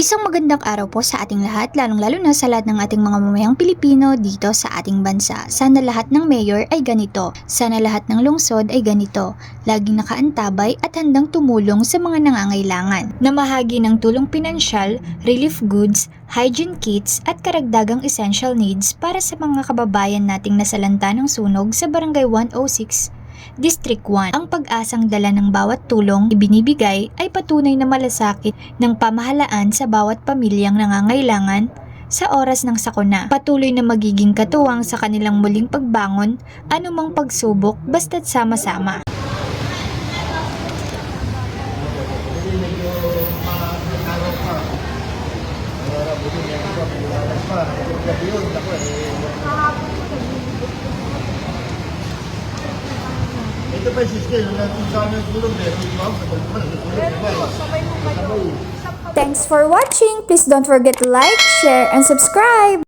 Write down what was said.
Isang magandang araw po sa ating lahat, lalong-lalo na sa lahat ng ating mga mamayang Pilipino dito sa ating bansa. Sana lahat ng mayor ay ganito. Sana lahat ng lungsod ay ganito. Laging nakaantabay at handang tumulong sa mga nangangailangan. Namahagi ng tulong pinansyal, relief goods, hygiene kits at karagdagang essential needs para sa mga kababayan nating nasalanta ng sunog sa Barangay 106 District 1. Ang pag-asang dala ng bawat tulong ibinibigay ay patunay na malasakit ng pamahalaan sa bawat pamilyang nangangailangan sa oras ng sakuna. Patuloy na magiging katuwang sa kanilang muling pagbangon, anumang pagsubok basta't sama-sama. Ito pa yung sister, yung natin sa amin tulong eh. Thanks for watching! Please don't forget to like, share, and subscribe!